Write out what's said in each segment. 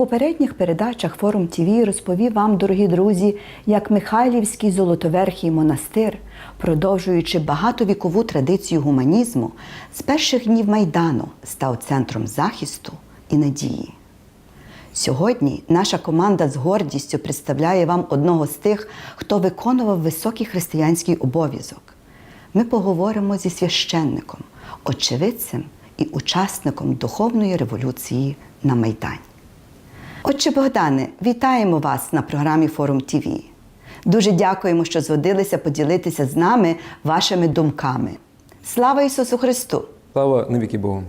попередніх передачах Форум ТВ розповів вам, дорогі друзі, як Михайлівський Золотоверхий монастир, продовжуючи багатовікову традицію гуманізму, з перших днів Майдану став центром захисту і надії. Сьогодні наша команда з гордістю представляє вам одного з тих, хто виконував високий християнський обов'язок. Ми поговоримо зі священником, очевидцем і учасником духовної революції на Майдані. Отче Богдане, вітаємо вас на програмі Форум ТВ. Дуже дякуємо, що згодилися поділитися з нами вашими думками. Слава Ісусу Христу! Слава навіки Богу.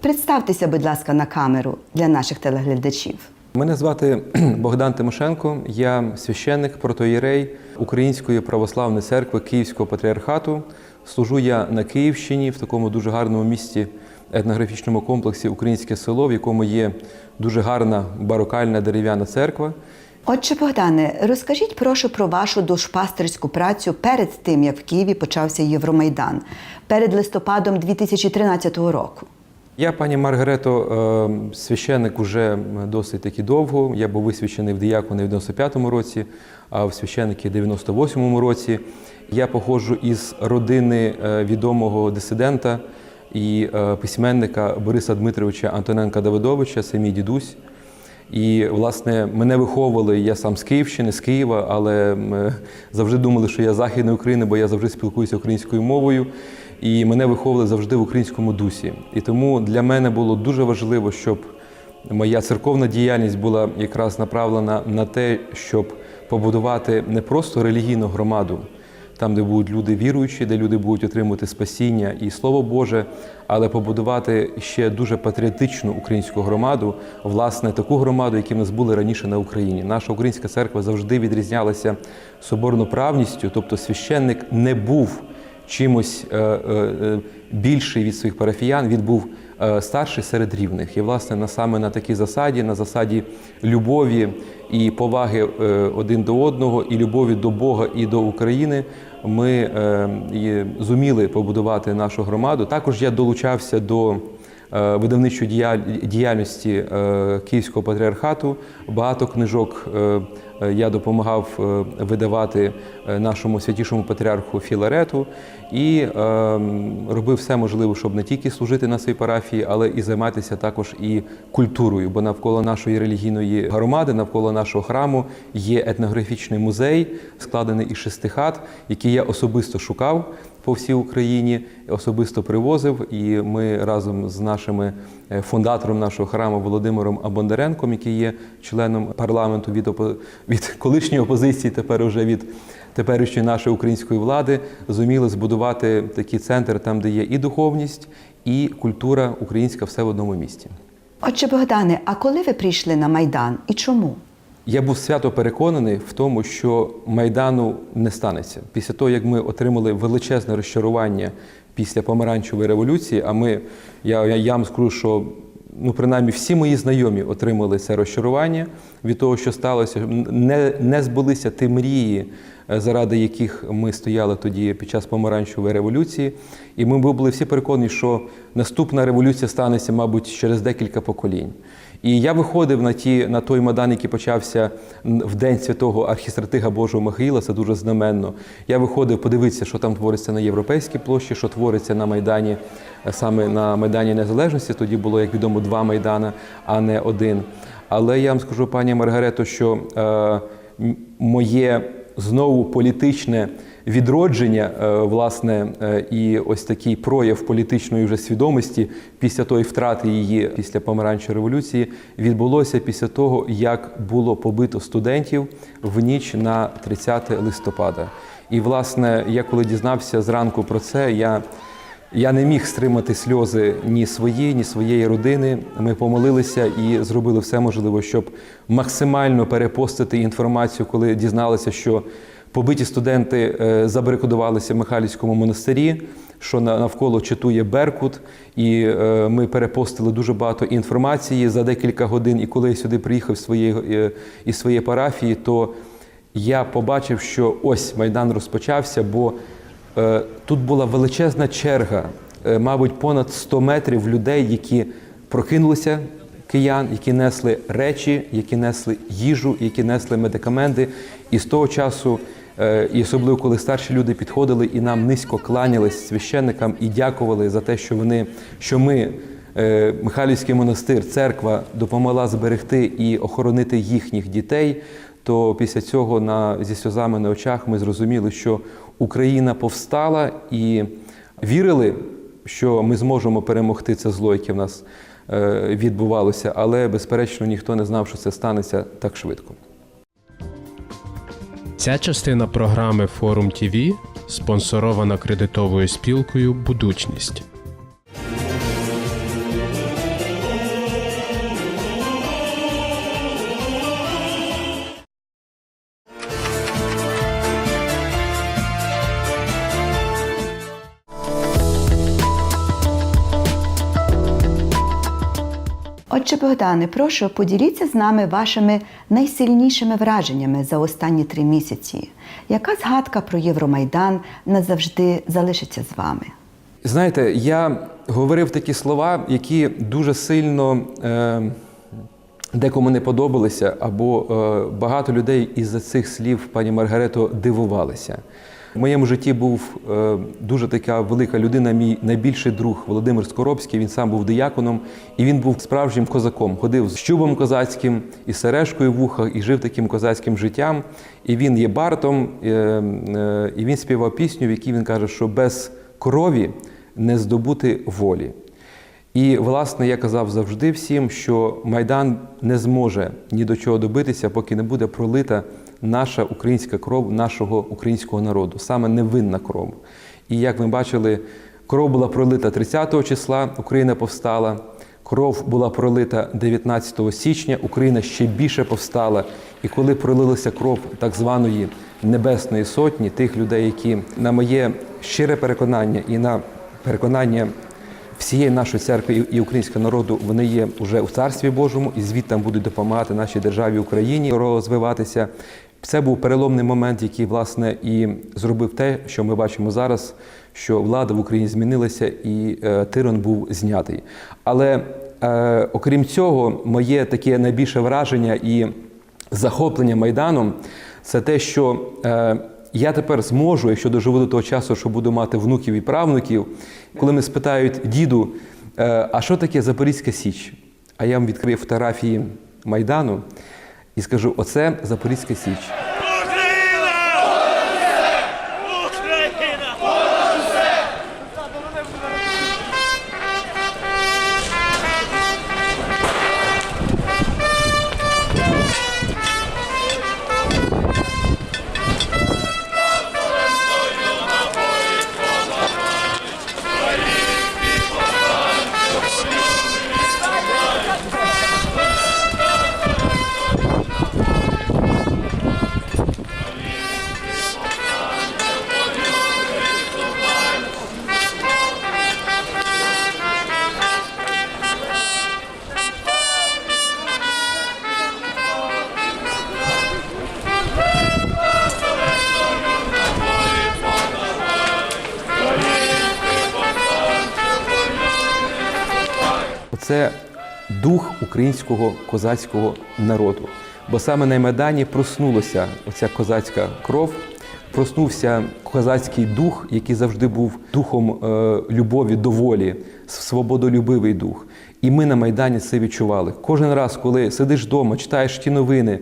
Представтеся, будь ласка, на камеру для наших телеглядачів. Мене звати Богдан Тимошенко, я священник, протоєрей Української православної церкви Київського патріархату. Служу я на Київщині в такому дуже гарному місті, етнографічному комплексі Українське село, в якому є дуже гарна барокальна дерев'яна церква. Отче Богдане, розкажіть, прошу про вашу душпастерську працю перед тим, як в Києві почався Євромайдан, перед листопадом 2013 року. Я, пані Маргарето, е, священник уже досить таки довго. Я був висвячений в діякони в 95-му році, а в священники в 98-му році. Я походжу із родини е, відомого дисидента і е, письменника Бориса Дмитровича Антоненка Давидовича, це мій дідусь. І, власне, мене виховували, я сам з Київщини, з Києва, але м, завжди думали, що я Західної України, бо я завжди спілкуюся українською мовою. І мене виховували завжди в українському дусі. І тому для мене було дуже важливо, щоб моя церковна діяльність була якраз направлена на те, щоб побудувати не просто релігійну громаду, там, де будуть люди віруючі, де люди будуть отримувати спасіння і Слово Боже, але побудувати ще дуже патріотичну українську громаду, власне, таку громаду, які в нас були раніше на Україні. Наша українська церква завжди відрізнялася соборноправністю, тобто священник не був чимось е, е, е, більший від своїх парафіян, він був старший серед рівних. І, власне, на саме на такій засаді, на засаді любові і поваги один до одного, і любові до Бога і до України, ми е, зуміли побудувати нашу громаду. Також я долучався до видавничої діяль- діяльності е, Київського патріархату. Багато книжок е, е, я допомагав е, видавати е, нашому святішому патріарху Філарету і е, робив все можливе, щоб не тільки служити на своїй парафії, але і займатися також і культурою. Бо навколо нашої релігійної громади, навколо нашого храму є етнографічний музей, складений із шести хат, який я особисто шукав по всій Україні, особисто привозив. І ми разом з нашими е, фундатором нашого храму Володимиром Абондаренком, який є членом парламенту від, опо- від колишньої опозиції, тепер уже від теперішньої нашої української влади, зуміли збудувати такий центр, там, де є і духовність, і культура українська все в одному місті. Отче Богдане, а коли ви прийшли на Майдан і чому? Я був свято переконаний в тому, що майдану не станеться. Після того, як ми отримали величезне розчарування після помаранчевої революції, а ми, я, я, вам скажу, що ну, принаймні всі мої знайомі отримали це розчарування від того, що сталося, не, не збулися ті мрії, заради яких ми стояли тоді під час помаранчевої революції. І ми були всі переконані, що наступна революція станеться, мабуть, через декілька поколінь. І я виходив на ті на той Майдан, який почався в день святого архістратига Божого Михаїла, це дуже знаменно. Я виходив подивитися, що там твориться на європейській площі, що твориться на Майдані, е, саме на Майдані Незалежності. Тоді було, як відомо, два майдана, а не один. Але я вам скажу, пані Маргарето, що е, моє знову політичне відродження, е, власне, е, і ось такий прояв політичної вже свідомості після тої втрати її після помаранчої революції відбулося після того, як було побито студентів в ніч на 30 листопада. І, власне, я коли дізнався зранку про це, я я не міг стримати сльози ні свої, ні своєї родини. Ми помолилися і зробили все можливе, щоб максимально перепостити інформацію, коли дізналися, що побиті студенти е, забарикадувалися в Михайлівському монастирі, що на- навколо читує Беркут. І е, ми перепостили дуже багато інформації за декілька годин. І коли я сюди приїхав своєї, е, своєї парафії, то я побачив, що ось Майдан розпочався, бо Тут була величезна черга, е, мабуть, понад 100 метрів людей, які прокинулися киян, які несли речі, які несли їжу, які несли медикаменти. І з того часу, е, і особливо коли старші люди підходили і нам низько кланялись священникам і дякували за те, що вони, що ми. е, Михайлівський монастир, церква допомогла зберегти і охоронити їхніх дітей. То після цього на, зі сльозами на очах ми зрозуміли, що Україна повстала і вірили, що ми зможемо перемогти це зло, яке в нас е, відбувалося, але безперечно ніхто не знав, що це станеться так швидко. Ця частина програми Форум ТІВІ спонсорована кредитовою спілкою Будучність. Отче Богдане, прошу поділіться з нами вашими найсильнішими враженнями за останні три місяці. Яка згадка про Євромайдан назавжди залишиться з вами? Знаєте, я говорив такі слова, які дуже сильно е, декому не подобалися, або е, багато людей із-за цих слів пані Маргарето дивувалися. В моєму житті був е, дуже така велика людина, мій найбільший друг Володимир Скоробський. Він сам був дияконом, і він був справжнім козаком. Ходив з щубом козацьким, із сережкою в вухах, і жив таким козацьким життям. І він є бартом, е, е, і він співав пісню, в якій він каже, що без крові не здобути волі. І, власне, я казав завжди всім, що Майдан не зможе ні до чого добитися, поки не буде пролита наша українська кров нашого українського народу, саме невинна кров. І як ми бачили, кров була пролита 30 числа, Україна повстала. Кров була пролита 19 січня, Україна ще більше повстала. І коли пролилася кров так званої Небесної Сотні, тих людей, які на моє щире переконання і на переконання всієї нашої церкви і- українського народу, вони є вже у Царстві Божому, і звідти будуть допомагати нашій державі Україні розвиватися. Це був переломний момент, який власне і зробив те, що ми бачимо зараз, що влада в Україні змінилася і е, тиран був знятий. Але е, окрім цього, моє таке найбільше враження і захоплення майданом це те, що е, я тепер зможу, якщо доживу до того часу, що буду мати внуків і правнуків, коли мене спитають, діду, е, а що таке Запорізька Січ? А я вам відкрию фотографії Майдану і скажу: оце Запорізька Січ. Це дух українського козацького народу. Бо саме на Майдані проснулася оця козацька кров, проснувся козацький дух, який завжди був духом е, любові до волі, свободолюбивий дух. І ми на Майдані це відчували. Кожен раз, коли сидиш вдома, читаєш ті новини,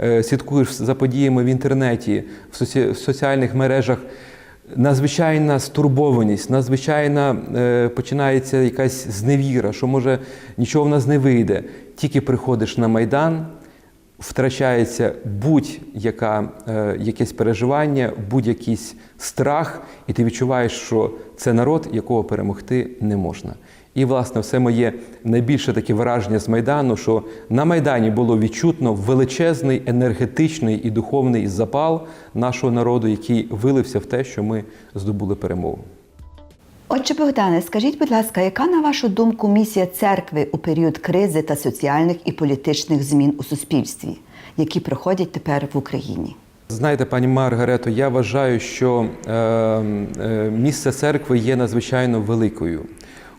е, слідкуєш за подіями в інтернеті, в соці- в соціальних мережах, Надзвичайна стурбованість, надзвичайна е, починається якась зневіра, що може нічого в нас не вийде. Тільки приходиш на майдан, втрачається будь-яка е, якесь переживання, будь-який страх, і ти відчуваєш, що це народ, якого перемогти не можна. І, власне, все моє найбільше таке враження з Майдану, що на Майдані було відчутно величезний енергетичний і духовний запал нашого народу, який вилився в те, що ми здобули перемогу. Отче Богдане, скажіть, будь ласка, яка на вашу думку місія церкви у період кризи та соціальних і політичних змін у суспільстві, які проходять тепер в Україні? Знаєте, пані Маргарето, я вважаю, що е, е, місце церкви є надзвичайно великою.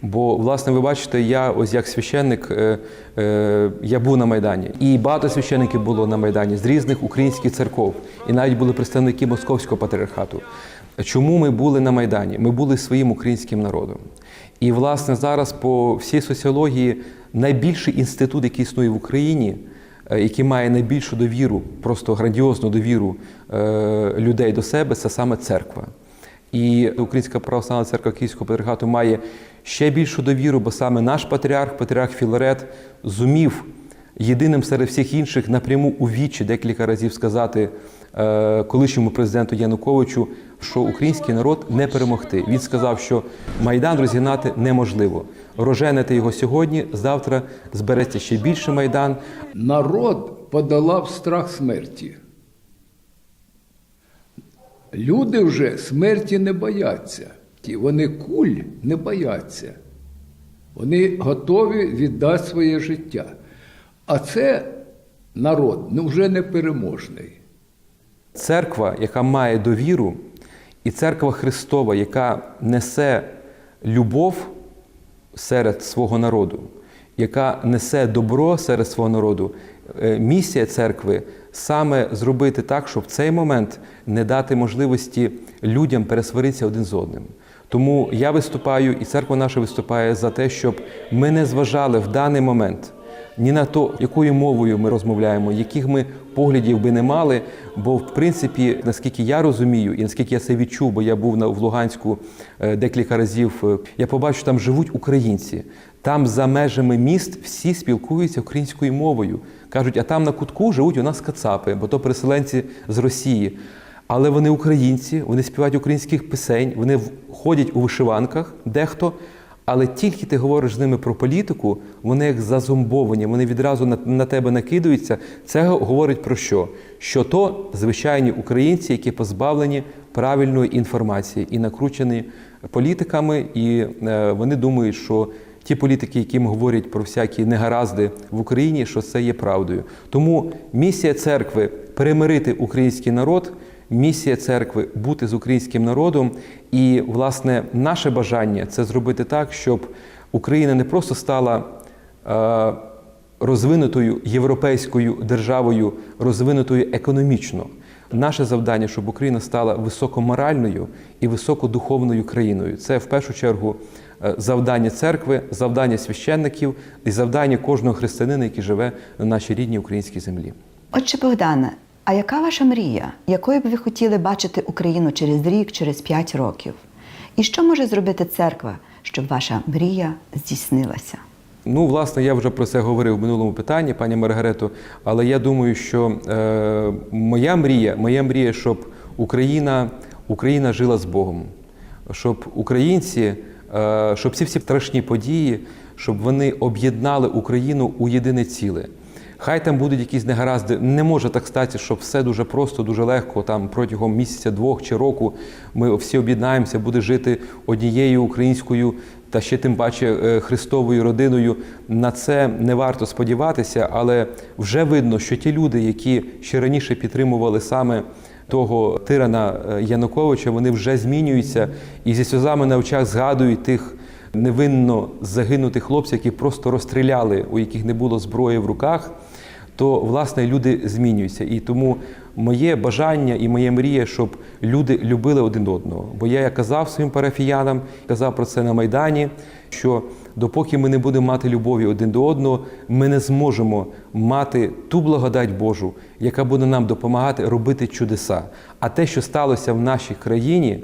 Бо, власне, ви бачите, я ось як священник, е, е, я був на Майдані. І багато священників було на Майдані з різних українських церков. І навіть були представники Московського патріархату. Чому ми були на Майдані? Ми були своїм українським народом. І, власне, зараз по всій соціології найбільший інститут, який існує в Україні, е, який має найбільшу довіру, просто грандіозну довіру людей до себе, це саме церква. І Українська православна церква Київського патріархату має ще більшу довіру, бо саме наш патріарх, патріарх Філарет, зумів єдиним серед всіх інших напряму у вічі декілька разів сказати е, колишньому президенту Януковичу, що український народ не перемогти. Він сказав, що майдан розігнати неможливо. Роженити його сьогодні, завтра збереться ще більше майдан. Народ подолав страх смерті. Люди вже смерті не бояться. Ті, Вони куль не бояться. Вони готові віддати своє життя. А це народ ну, вже непереможний. Церква, яка має довіру, і церква Христова, яка несе любов серед свого народу, яка несе добро серед свого народу, е, місія церкви саме зробити так, щоб в цей момент не дати можливості людям пересваритися один з одним. Тому я виступаю, і церква наша виступає за те, щоб ми не зважали в даний момент ні на то, якою мовою ми розмовляємо, яких ми поглядів би не мали. Бо, в принципі, наскільки я розумію, і наскільки я це відчув, бо я був на в Луганську е, декілька разів, е, я побачив, там живуть українці. Там за межами міст всі спілкуються українською мовою. Кажуть, а там на кутку живуть у нас кацапи, бо то переселенці з Росії. Але вони українці, вони співають українських пісень, вони ходять у вишиванках, дехто. Але тільки ти говориш з ними про політику, вони як зазомбовані, вони відразу на, на тебе накидаються. Це говорить про що? Що то звичайні українці, які позбавлені правильної інформації і накручені політиками, і е, вони думають, що ті політики, які їм говорять про всякі негаразди в Україні, що це є правдою. Тому місія церкви перемирити український народ. Місія церкви бути з українським народом, і власне наше бажання це зробити так, щоб Україна не просто стала е, розвинутою європейською державою, розвинутою економічно. Наше завдання, щоб Україна стала високоморальною і високодуховною країною. Це в першу чергу завдання церкви, завдання священників і завдання кожного християнина, який живе на нашій рідній українській землі. Отче Богдане, а яка ваша мрія? Якою б ви хотіли бачити Україну через рік, через п'ять років? І що може зробити церква, щоб ваша мрія здійснилася? Ну, власне, я вже про це говорив в минулому питанні, пані Маргарето. Але я думаю, що е, моя мрія, моя мрія, щоб Україна, Україна жила з Богом, щоб українці, е, щоб ці всі страшні події, щоб вони об'єднали Україну у єдине ціле. Хай там будуть якісь негаразди. Не може так статися, щоб все дуже просто, дуже легко. Там протягом місяця, двох чи року ми всі об'єднаємося, буде жити однією українською та ще тим паче е, Христовою родиною. На це не варто сподіватися, але вже видно, що ті люди, які ще раніше підтримували саме того тирана е, Януковича, вони вже змінюються і зі сльозами на очах згадують тих невинно загинутих хлопців, які просто розстріляли, у яких не було зброї в руках, то власне люди змінюються. І тому моє бажання і моя мрія, щоб люди любили один одного. Бо я як казав своїм парафіянам, казав про це на Майдані, що допоки ми не будемо мати любові один до одного, ми не зможемо мати ту благодать Божу, яка буде нам допомагати робити чудеса. А те, що сталося в нашій країні,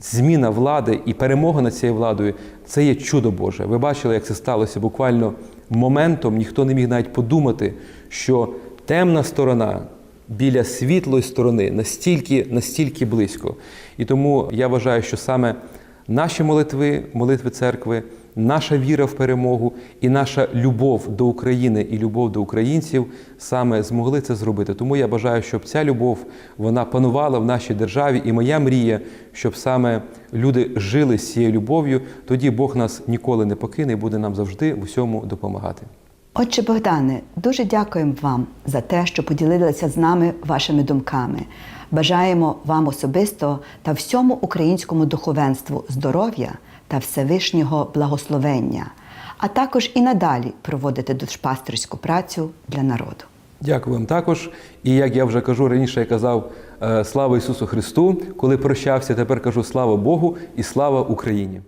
зміна влади і перемога над цією владою це є чудо Боже. Ви бачили, як це сталося буквально моментом. Ніхто не міг навіть подумати, що темна сторона біля світлої сторони настільки, настільки близько. І тому я вважаю, що саме наші молитви, молитви церкви, наша віра в перемогу і наша любов до України і любов до українців саме змогли це зробити. Тому я бажаю, щоб ця любов вона панувала в нашій державі. І моя мрія, щоб саме люди жили з цією любов'ю, тоді Бог нас ніколи не покине і буде нам завжди в усьому допомагати. Отче Богдане, дуже дякуємо вам за те, що поділилися з нами вашими думками. Бажаємо вам особисто та всьому українському духовенству здоров'я, та Всевишнього благословення, а також і надалі проводити душпастерську працю для народу. Дякую вам також. І як я вже кажу, раніше я казав е, слава Ісусу Христу, коли прощався, тепер кажу слава Богу і слава Україні.